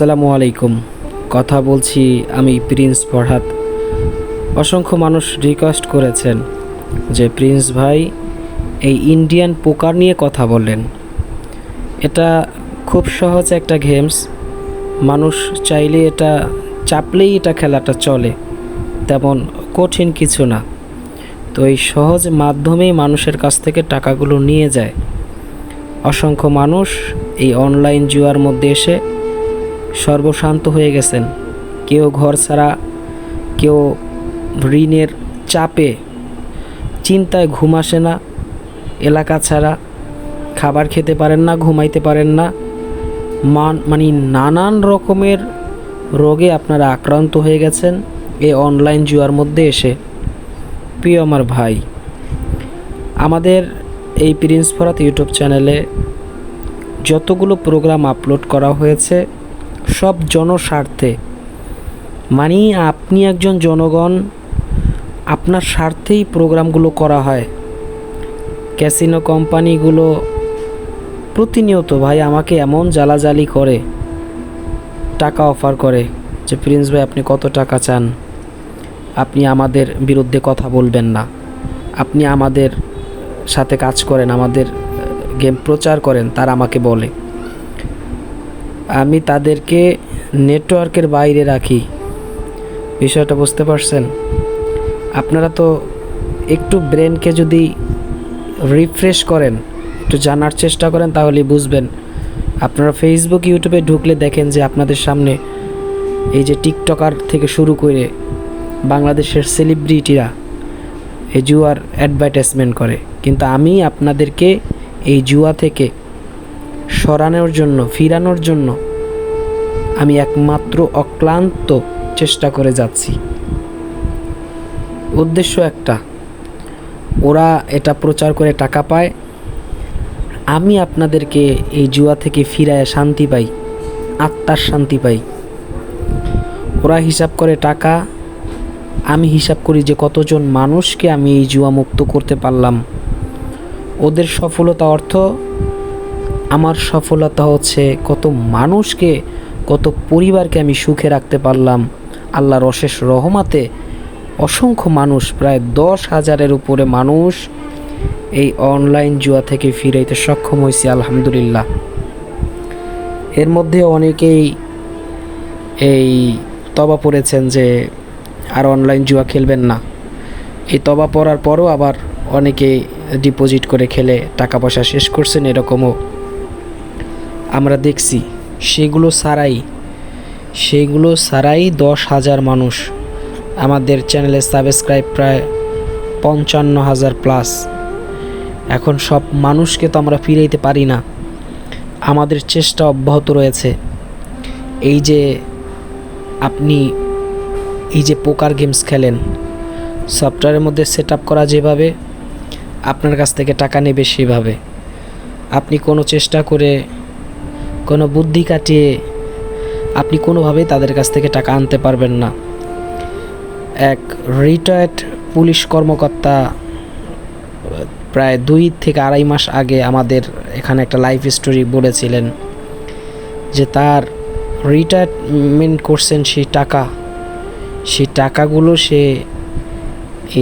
আসসালামু আলাইকুম। কথা বলছি আমি প্রিন্স ফরহাদ। অসংখ্য মানুষ রিকোয়েস্ট করেছেন যে প্রিন্স ভাই এই ইন্ডিয়ান পোকার নিয়ে কথা বললেন। এটা খুব সহজ একটা গেমস মানুষ চাইলে এটা চাপলেই এটা খেলাটা চলে, তেমন কঠিন কিছু না। তো এই সহজ মাধ্যমেই মানুষের কাছ থেকে টাকাগুলো নিয়ে যায়। অসংখ্য মানুষ এই অনলাইন জুয়ার মধ্যে এসে সর্বশান্ত হয়ে গেছেন। কেউ ঘর ছাড়া, কেউ ঋণের চাপে, চিন্তায় ঘুম আসে না, এলাকা ছাড়া, খাবার খেতে পারেন না, ঘুমাইতে পারেন না। মান মানে নানান রকমের রোগে আপনারা আক্রান্ত হয়ে গেছেন এই অনলাইন জুয়ার মধ্যে এসে। প্রিয় আমার ভাই, আমাদের এই প্রিন্স ফরাত ইউটিউব চ্যানেলে যতগুলো প্রোগ্রাম আপলোড করা হয়েছে সব জনস্বার্থে। মানে আপনি একজন জনগণ, আপনার স্বার্থেই প্রোগ্রামগুলো করা হয়। ক্যাসিনো কোম্পানিগুলো প্রতিনিয়ত ভাই আমাকে এমন জ্বালাজালি করে, টাকা অফার করে যে, প্রিন্স ভাই, আপনি কত টাকা চান? আপনি আমাদের বিরুদ্ধে কথা বলবেন না। আপনি আমাদের সাথে কাজ করেন, আমাদের গেম প্রচার করেন, তারা আমাকে বলে। আমি তাদেরকে নেটওয়ার্কের বাইরে রাখি। বিষয়টা বুঝতে পারছেন? আপনারা তো একটু ব্রেনকে যদি রিফ্রেশ করেন, একটু জানার চেষ্টা করেন তাহলে বুঝবেন। আপনারা ফেসবুক ইউটিউবে ঢুকলে দেখেন যে আপনাদের সামনে এই যে টিকটকার থেকে শুরু করে বাংলাদেশের সেলিব্রিটিরা এই জুয়ার অ্যাডভার্টাইজমেন্ট করে। কিন্তু আমি আপনাদেরকে এই জুয়া থেকে সরানোর জন্য, ফিরানোর জন্য আমি একমাত্র অক্লান্ত চেষ্টা করে যাচ্ছি। উদ্দেশ্য একটা। ওরা এটা প্রচার করে টাকা পায়। আমি আপনাদেরকে এই জুয়া থেকে ফিরায় শান্তি পাই, আত্মার শান্তি পাই। ওরা হিসাব করে টাকা, আমি হিসাব করি যে কতজন মানুষকে আমি এই জুয়া মুক্ত করতে পারলাম। ওদের সফলতা অর্থ আমার সফলতা হচ্ছে কত মানুষকে, কত পরিবারকে আমি সুখে রাখতে পারলাম। আল্লাহর অশেষ রহমাতে অসংখ্য মানুষ, প্রায় দশ হাজারের উপরে মানুষ এই অনলাইন জুয়া থেকে ফিরাইতে সক্ষম হয়েছে, আলহামদুলিল্লাহ। এর মধ্যে অনেকেই এই তবা পড়েছেন যে আর অনলাইন জুয়া খেলবেন না। এই তবা পড়ার পরও আবার অনেকে ডিপোজিট করে খেলে টাকা পয়সা শেষ করছেন এরকমও। আমরা দেখছি, সেগুলো ছাড়াই সেগুলো ছাড়াই দশ হাজার মানুষ। আমাদের চ্যানেলে সাবস্ক্রাইব প্রায় পঞ্চান্ন হাজার প্লাস। এখন সব মানুষকে তো আমরা ফিরাইতে পারি না। আমাদের চেষ্টা অব্যাহত রয়েছে। এই যে আপনি এই যে পোকার গেমস খেলেন, সফটওয়্যারের মধ্যে সেট করা যেভাবে, আপনার কাছ থেকে টাকা নেবে সেভাবে। আপনি কোনো চেষ্টা করে কোনো বুদ্ধি কাটিয়ে আপনি কোনোভাবেই তাদের কাছ থেকে টাকা আনতে পারবেন না। এক রিটায়ার্ড পুলিশ কর্মকর্তা, প্রায় দুই থেকে আড়াই মাস আগে আমাদের এখানে একটা লাইফ স্টোরি বলেছিলেন যে তার রিটায়ারমেন্ট করছেন সেই টাকা। সেই টাকাগুলো সে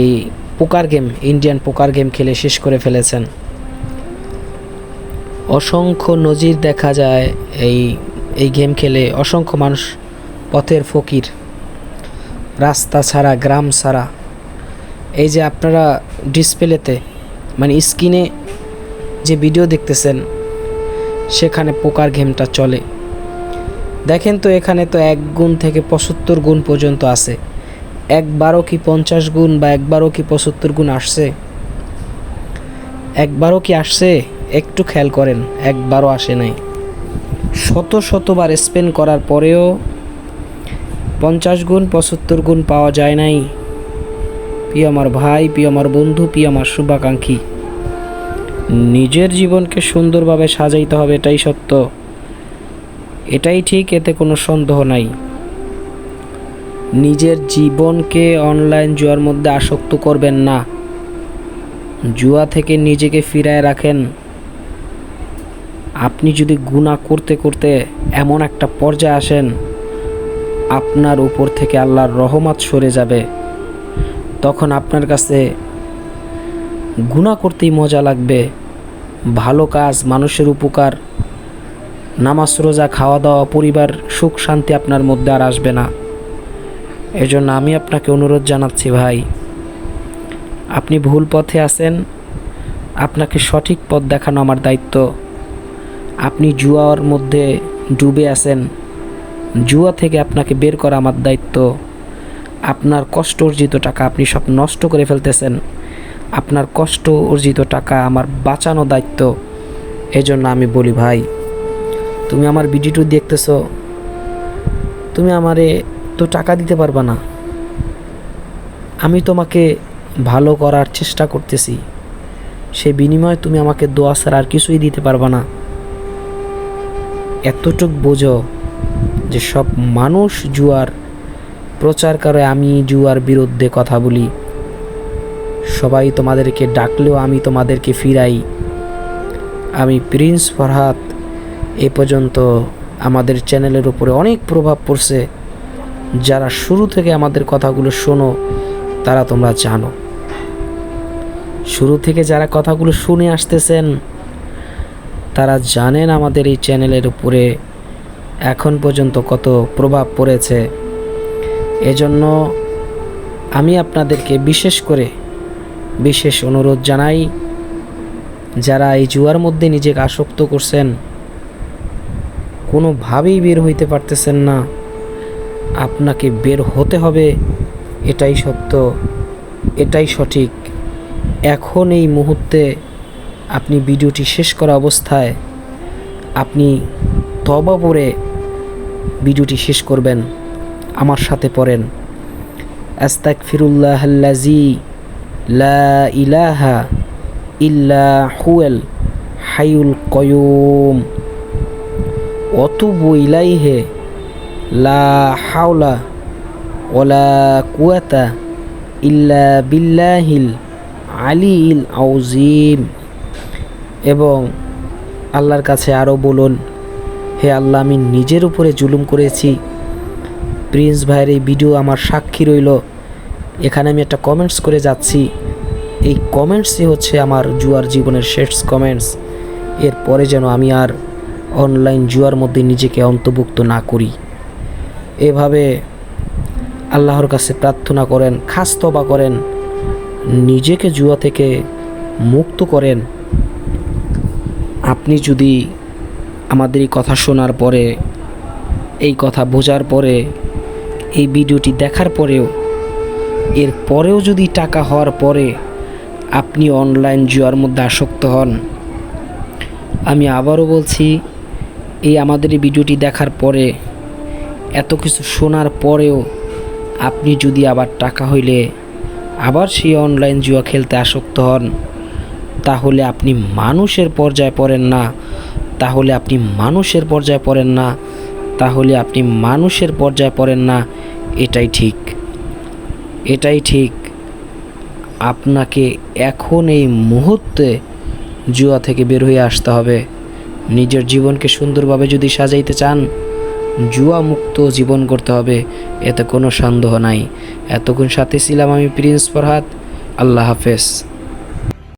এই পোকার গেম ইন্ডিয়ান পোকার গেম খেলে শেষ করে ফেলেছেন। অসংখ্য নজির দেখা যায় এই এই গেম খেলে। অসংখ্য মানুষ পথের ফকির। রাস্তা ছাড়া, গ্রাম ছাড়া। এই যে আপনারা ডিসপ্লেতে মানে স্ক্রিনে যে ভিডিও দেখতেছেন, সেখানে পোকার গেমটা চলে। দেখেন তো এখানে তো এক গুণ থেকে পঁচাত্তর গুণ পর্যন্ত আছে। একবারও কি পঞ্চাশ গুণ বা একবারও কি পঁচাত্তর গুণ আসছে? একবারও কি আসছে? একটু খেয়াল করেন, একবারও আসে নাই। শত শতবার স্পেন করার পরেও পঞ্চাশ গুণ, পঁচাত্তর গুণ পাওয়া যায় নাই। প্রিয় আমার ভাই, প্রিয় আমার বন্ধু, প্রিয় আমার শুভাকাঙ্ক্ষী, নিজের জীবনকে সুন্দরভাবে সাজাইতে হবে, এটাই সত্য। এটাই ঠিক, এতে কোনো সন্দেহ নাই। নিজের জীবনকে অনলাইন জুয়ার মধ্যে আসক্ত করবেন না। জুয়া থেকে নিজেকে ফিরায় রাখেন। আপনি যদি গুণা করতে করতে এমন একটা পর্যায়ে আসেন, আপনার উপর থেকে আল্লাহর রহমত সরে যাবে। তখন আপনার কাছে গুণা করতেই মজা লাগবে। ভালো কাজ, মানুষের উপকার, নামাজ, রোজা খাওয়া দাওয়া পরিবার, সুখ, শান্তি আপনার মধ্যে আর আসবে না। এজন্য আমি আপনাকে অনুরোধ জানাচ্ছি ভাই, আপনি ভুল পথে আছেন, আপনাকে সঠিক পথ দেখানো আমার দায়িত্ব। আপনি জুয়ার মধ্যে ডুবে আছেন। জুয়া থেকে আপনাকে বের করা আমার দায়িত্ব। আপনার কষ্ট অর্জিত টাকা আপনি সব নষ্ট করে ফেলতেছেন। আপনার কষ্ট অর্জিত টাকা আমার বাঁচানো দায়িত্ব। এজন্য আমি বলি, ভাই, তুমি আমার ভিডিওটি দেখতেছ। তুমি আমারে তো টাকা দিতে পারবা না। আমি তোমাকে ভালো করার চেষ্টা করতেছি। সে বিনিময়ে তুমি আমাকে দোয়া ছাড়া আর কিছুই দিতে পারবা না। এতটুক বোঝো যে সব মানুষ জুয়ার প্রচার করে আমি জুয়ার বিরুদ্ধে কথা বলি। সবাই তোমাদেরকে ডাকলেও আমি তোমাদেরকে ফিরাই। আমি প্রিন্স ফরহাদ এ পর্যন্ত আমাদের চ্যানেলের উপরে অনেক প্রভাব পড়ছে। যারা শুরু থেকে আমাদের কথাগুলো শোনো, তারা তোমরা জানো। শুরু থেকে যারা কথাগুলো শুনে আসতেছেন তারা জানেন আমাদের এই চ্যানেলের উপরে এখন পর্যন্ত কত প্রভাব পড়েছে। এজন্য আমি আপনাদেরকে বিশেষ করে বিশেষ অনুরোধ জানাই, যারা এই জুয়ার মধ্যে নিজেকে আসক্ত করছেন, কোনোভাবেই বের হইতে পারতেছেন না। আপনাকে বের হতে হবে, এটাই সত্য, এটাই সঠিক। এখন এই মুহূর্তে আপনি ভিডিওটি শেষ করা অবস্থায় আপনি তবা পরে ভিডিওটি শেষ করবেন, আমার সাথে পড়েন। আস্তাক ফিরুল্লাহ লা ইলাহা ইল্লা হুয়েল হাইউল কয়ুম অতুবু ইলাইহে, লা হাওলা ওলা কুয়াতা ইল্লা বিল্লাহিল আলিল আউজিম এবং আল্লাহর কাছে আরও বলুন, হে আল্লাহ, আমি নিজের উপরে জুলুম করেছি। প্রিন্স ভাইয়ের এই ভিডিও আমার সাক্ষী রইল। এখানে আমি একটা কমেন্টস করে যাচ্ছি। এই কমেন্টসই হচ্ছে আমার জুয়ার জীবনের শেষ কমেন্টস এরপরে যেন আমি আর অনলাইন জুয়ার মধ্যে নিজেকে অন্তর্ভুক্ত না করি। এভাবে আল্লাহর কাছে প্রার্থনা করেন, খাস তবা করেন, নিজেকে জুয়া থেকে মুক্ত করেন। আপনি যদি আমাদের এই কথা শোনার পরে, এই কথা বোঝার পরে, এই ভিডিওটি দেখার পরেও, এর পরেও যদি টাকা হওয়ার পরে আপনি অনলাইন জুয়ার মধ্যে আসক্ত হন, আমি আবারও বলছি, এই আমাদের এই ভিডিওটি দেখার পরে, এত কিছু শোনার পরেও আপনি যদি আবার টাকা হইলে আবার সেই অনলাইন জুয়া খেলতে আসক্ত হন তাহলে আপনি মানুষের পর্যায়ে পড়েন না। তাহলে আপনি মানুষের পর্যায়ে পড়েন না। তাহলে আপনি মানুষের পর্যায়ে পড়েন না। এটাই ঠিক। এটাই ঠিক। আপনাকে এখন এই মুহূর্তে জুয়া থেকে বের হয়ে আসতে হবে। নিজের জীবনকে সুন্দরভাবে যদি সাজাইতে চান জুয়া মুক্ত জীবন করতে হবে। এতে কোনো সন্দেহ নাই। এতক্ষণ সাথে ছিলাম আমি প্রিন্স ফরহাদ। আল্লাহ হাফেজ।